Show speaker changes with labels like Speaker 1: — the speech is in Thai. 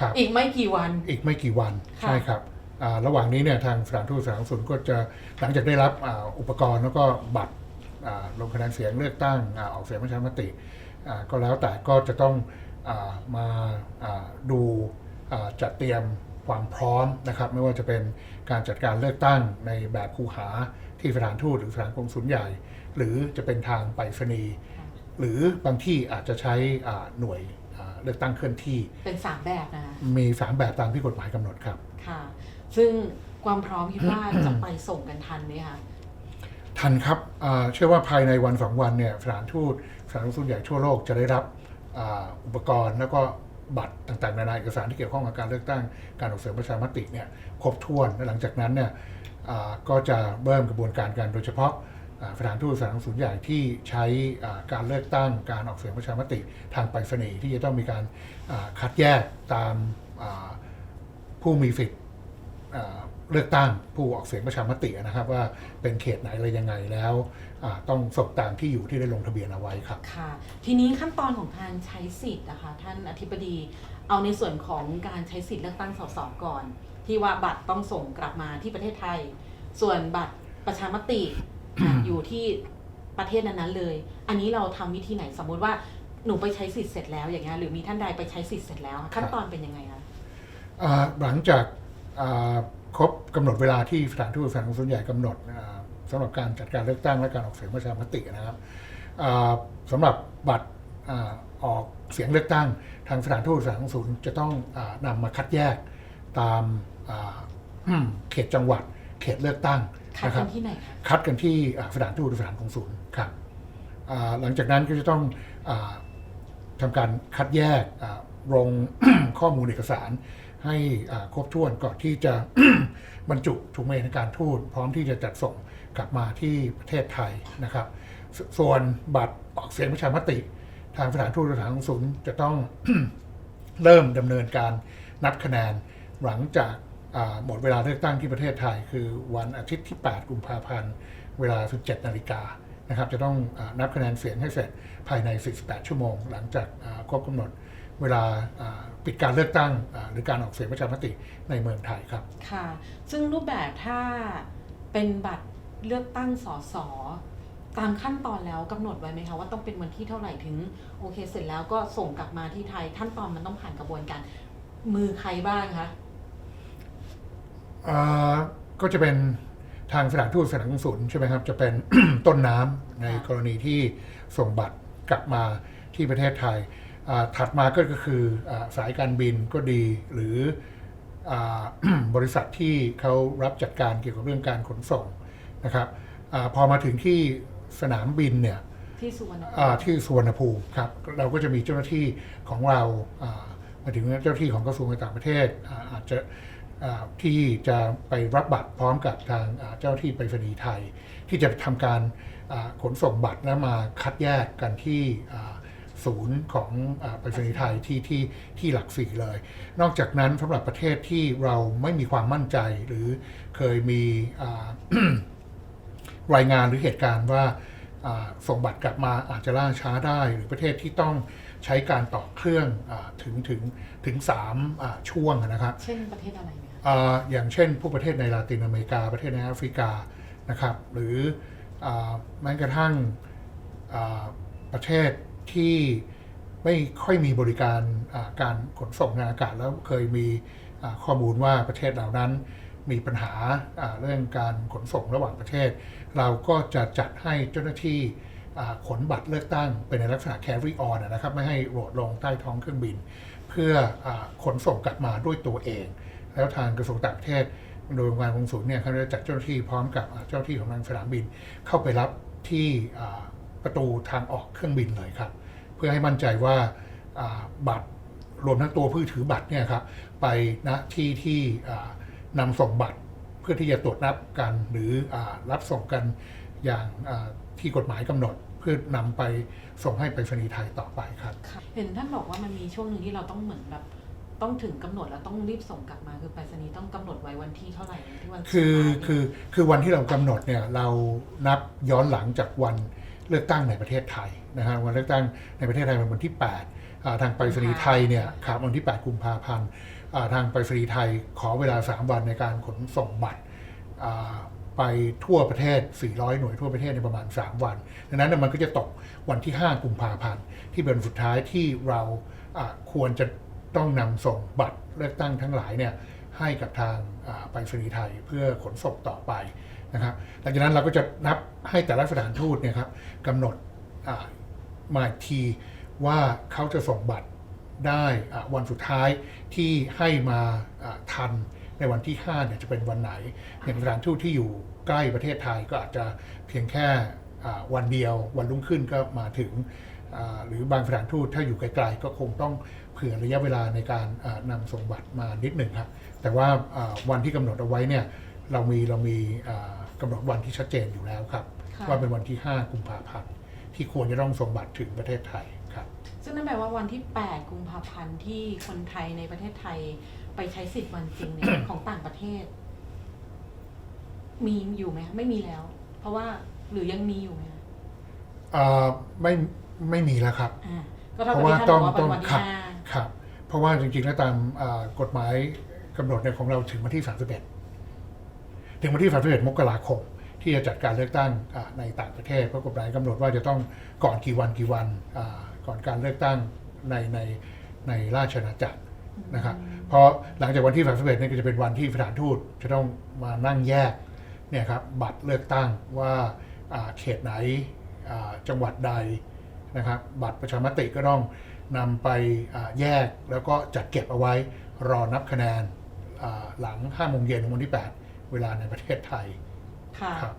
Speaker 1: ครับ
Speaker 2: อีกไม่กี่วัน
Speaker 1: อีกไม่กี่วัน
Speaker 2: ค่ะ
Speaker 1: ใช่ครับอ่าระหว่างนี้เนี่ยทางสถานทูตสาธารณสุขก็จะหลังจากได้รับอ่าอุปกรณ์แล้วก็บัตรอ่าลงคะแนนเสียงเลือกตั้งอาออกเสียงประชามติอ่าก็แล้วแต่ก็จะต้องอามาอ่าดูอ่าจัดเตรียมความพร้อมนะครับ ไม่ว่าจะเป็นการจัดการเลือกตั้งในแบบคูหาที่สถานทูตหรือสถานกงสุลใหญ่ หรือจะเป็นทางไปรษณีย์ หรือบางที่อาจจะใช้อ่าหน่วยอ่า เลือกตั้งเคลื่อนที่
Speaker 2: เป็นสามแบบนะคะ
Speaker 1: มีสามแบบตามที่กฎหมายกำหนดครับ
Speaker 2: ค่ะ ซึ่งความพร้อมคิดว่าจะไปส่งกันทันไหมคะ
Speaker 1: ทันครับอ่าเชื่อว่าภายในวันสองวันเนี่ยสถานทูตสถานกงสุลใหญ่ทั่วโลกจะได้รับอ่าอุปกรณ์แล้วก็บัตรต่างๆนานาเอกสารที่เกี่ยวข้องกับการเลือกตั้งการออกเสียงประชามติเนี่ยครบถ้วนและหลังจากนั้นเนี่ยอ่าก็จะเริ่มกระบวนการกันโดยเฉพาะอ่า สถานทูตสถานกงสุลใหญ่ที่ใช้การเลือกตั้งการออกเสียงประชามติทางไปรษณีย์ที่จะต้องมีการคัดแยกตามผู้มีสิทธิ์เลือกตั้งผู้ออกเสียงประชามตินะครับ ว่าเป็นเขตไหนอะไรยังไงแล้วต้องส่งตามที่อยู่ที่ได้ลงทะเบียนเอาไว้ครับ
Speaker 2: ค่ะ ทีนี้ขั้นตอนของการใช้สิทธิ์นะคะท่านอธิบดีเอาในส่วนของการใช้สิทธิ์เลือกตั้งสสก่อน ที่ว่าบัตรต้องส่งกลับมาที่ประเทศไทย ส่วนบัตรประชามติ อะอยู่ที่ประเทศนั้นๆเลย อันนี้เราทำวิธีไหนสมมุติว่าหนูไปใช้สิทธิ์เสร็จแล้วอย่างเงี้ยหรือมีท่านใดไปใช้สิทธิ์เสร็จแล้ว ขั้นตอนเป็นยังไงคะ
Speaker 1: อ่าหลังจากอ่าครบกำหนดเวลาที่สถานทูตสถานกงสุลใหญ่กำหนดอ่าสำหรับการจัดการเลือกตั้งและการออกเสียงประชามตินะครับอ่าสำหรับบัตรอาออกเสียงเลือกตั้ง ทางสถานทูตสถานกงสุลจะต้องอานำมาคัดแยกตามอ่าอืมเขตจังหวัด เขตเลือกตั้ง
Speaker 2: คัด
Speaker 1: นะค
Speaker 2: กั
Speaker 1: รั
Speaker 2: น
Speaker 1: บ
Speaker 2: ที่ไหนคะ
Speaker 1: คัดกันที่อ่าสถานทูตหรือสถานกงสุลครับอ่าหลังจากนั้นก็จะต้องอาทำการคัดแยกอ่าลง ข้อมูลเอกสาร ให้อ่าครบถ้วนก่อนที่จะ บรรจุถุงเมในการทูตพร้อมที่จะจัดส่งกลับมาที่ประเทศไทยนะครับสส่วนบัตรออกเสียงประชามติ ทางสถานทูตหรือสถานกงสุลจะต้อง เริ่มดำเนินการนับคะแนนหลังจากอ่า หมดเวลาเลือกตั้งที่ประเทศไทย คือวันอาทิตย์ที่ 8 กุมภาพันธ์ เวลา 17 นาฬิกานะครับ จะต้องอนับคะแนนเสียงให้เสร็จภายใน 48 ชั่วโมง หลังจากครบกำหนดเวลาปิดการเลือกตั้งหรือการออกเสียงประชามติในเมืองไทยครับ
Speaker 2: ค่ะ ซึ่งรูปแบบถ้าเป็นบัตรเลือกตั้งสสตามขั้นตอนแล้วกำหนดไว้ไหมคะว่าต้องเป็นวันที่เท่าไหร่ถึงโอเค เสร็จแล้วก็ส่งกลับมาที่ไทยขั้นตอนมันต้องผ่านกระบวนการมือใครบ้างคะ
Speaker 1: ก็จะเป็นทางสถานทูตสถานกงสุลใช่ไหมครับจะเป็น ต้นน้ำใน
Speaker 2: ค่ะ
Speaker 1: กรณีที่ส่งบัตรกลับมาที่ประเทศไทยอ่าถัดมาก็คืออาสายการบินก็ดีหรืออาบริษัทที่เขารับจัดการเกี่ยวกับเรื่องการขนส่งนะครับอาพอมาถึงที่สนามบินเนี่ย
Speaker 2: ที่สุวรรณภู
Speaker 1: อ่า
Speaker 2: มิ
Speaker 1: ที่สุวรรณภูมิครับเราก็จะมีเจ้าหน้าที่ของเราอ่าหมายถึงเจ้าหน้าที่ของกระทรวงการต่างประเทศอ่าอาจจะอ่า ที่จะไปรับบัตรพร้อมกับทางเจ้าที่ไปรษณีย์ไทย ที่จะทำการขนส่งบัตรแล้วมาคัดแยกกันที่ศูนย์ของอไปรษณีย์ไทยที่ที่ที่หลักสี่เลย นอกจากนั้นสำหรับประเทศที่เราไม่มีความมั่นใจหรือเคยมีรายงานหรือเหตุการณ์ว่าส่งบัตรกลับมาอาจจะล่าช้าได้ หรือประเทศที่ต้องใช้การต่อเครื่องอถึงถึงถึงสามช่วงนะครับ
Speaker 2: เช่นประเทศอะไร
Speaker 1: อย่างเช่นผู้ประเทศในลาตินอเมริกา ประเทศในแอฟริกานะครับ หรือแม้กระทั่งประเทศที่ไม่ค่อยมีบริการการขนส่งทางอากาศแล้วเคยมีข้อมูลว่าประเทศเหล่านั้นมีปัญหาเรื่องการขนส่งระหว่างประเทศ เราก็จะจัดให้เจ้าหน้าที่ขนบัตรเลือกตั้งเป็นในลักษณะ carry on นะครับ ไม่ให้โหลดลงใต้ท้องเครื่องบิน เพื่ออขนส่งกลับมาด้วยตัวเอง แล้วทางกระทรวงต่างประเทศโดยงานกงสุลเนี่ยเขาจะจัดเจ้าหน้าที่พร้อมกับเจ้าหน้าที่ของทางสนามบินเข้าไปรับที่ประตูทางออกเครื่องบินเลยครับ เพื่อให้มั่นใจว่าบัตรรวมทั้งตัวผู้ถือบัตรเนี่ยครับไปณที่ที่อ่านำส่งบัตรเพื่อที่จะตรวจนับกันหรืออรับส่งกันอย่างที่กฎหมายกำหนดเพื่อนำไปส่งให้ไปรษณีย์ไทยต่อไปครับ
Speaker 2: เห็นท่านบอกว่ามันมีช่วงหนึ่งที่เราต้องเหมือนแบบ ต้องถึงกำหนดแล้วต้องรีบส่งกลับมา คือไปรษณีย์ต้องกำหนดไว้วันที่เท่าไหร่ที่วันสุด
Speaker 1: คือ
Speaker 2: ท้ายเนี่ย
Speaker 1: คือคือวันที่เรากำหนดเนี่ยเรานับย้อนหลังจากวันเลือกตั้งในประเทศไทยนะฮะวันเลือกตั้งในประเทศไทยเป็นวันที่8อ่าทางไปรษณีย์ไทยเนี่ยครับวันที่ 8 กุมภาพันธ์อ่าทางไปรษณีย์ไทยขอเวลา 3 วันในการขนส่งบัตรอ่าไปทั่วประเทศ 400 หน่วยทั่วประเทศในประมาณ 3 วัน ดังนั้นเนยมันก็จะตกวันที่ 5 กุมภาพันธ์ที่เป็นวันสุดท้ายที่เราอ่าควรจะ ต้องนำส่งบัตรเลือกตั้งทั้งหลายเนี่ยให้กับทางไปรษณีย์ไทยเพื่อขนส่งต่อไปนะครับหลังจากนั้นเราก็จะนับให้แต่ละสถานทูตเนี่ยครับกำหนดมาทีว่าเขาจะส่งบัตรได้วันสุดท้ายที่ให้มาทันในวันที่5เนี่ยจะเป็นวันไหนอย่างสถานทูตที่อยู่ใกล้ประเทศไทยก็อาจจะเพียงแค่วันเดียววันรุ่งขึ้นก็มาถึง หรือบางสถานทูตถ้าอยู่ไกลๆก็คงต้องเผื่อระยะเวลาในการอ่านำส่งบัตรมานิดหนึ่งครับแต่ว่าอ่าวันที่กำหนดเอาไว้เนี่ยเรามีเรามีอ่ากำหนดวันที่ชัดเจนอยู่แล้วครับ
Speaker 2: ค่ะ
Speaker 1: ว่าเป็นวันที่ 5 กุมภาพันธ์ที่ควรจะต้องส่งบัตรถึงประเทศไทยครับ
Speaker 2: ซึ่งนั่นแปลว่าวันที่ 8 กุมภาพันธ์ที่คนไทยในประเทศไทยไปใช้สิทธิ์วันจริงเนี่ย ของต่างประเทศ มีอยู่ไหมคะไม่มีแล้ว เพราะว่าหรือยังมีอยู่ไหมคะ
Speaker 1: อ่าไม่ ไม่มีแล้วครับ
Speaker 2: อ่าก็เท่า
Speaker 1: เพ
Speaker 2: กับ
Speaker 1: ราะว่า
Speaker 2: ที่ท่าน
Speaker 1: ต้
Speaker 2: บ
Speaker 1: อ
Speaker 2: องกว่าเป็
Speaker 1: ต้อนง
Speaker 2: วันที่
Speaker 1: ครับ
Speaker 2: ห้า
Speaker 1: ครับ เพราะว่าจริงๆแล้วตามอ่ากฎหมายกำหนดเนี่ยของเราถึงวันที่ 31 ถึงวันที่ 31 มกราคม ที่จะจัดการเลือกตั้งอ่าในต่างประเทศเพราะกฎหมายกำหนดว่าจะต้องก่อนกี่วันกี่วันอ่าก่อนการเลือกตั้งในในในราชอาณาจักรนะครับเพราะหลังจากวันที่ 31เนี่ยก็จะเป็นวันที่สถานทูตจะต้องมานั่งแยกเนี่ยครับบัตรเลือกตั้งว่าอ่าเขตไหนอ่าจังหวัดใด นะครับบัตรประชามติก็ต้องนำไปอ่าแยกแล้วก็จัดเก็บเอาไว้รอนับคะแนนอ่าหลัง5โมงเย็นของวันที่ 8 เวลาในประเทศไทย
Speaker 2: ค่ะ
Speaker 1: ครับ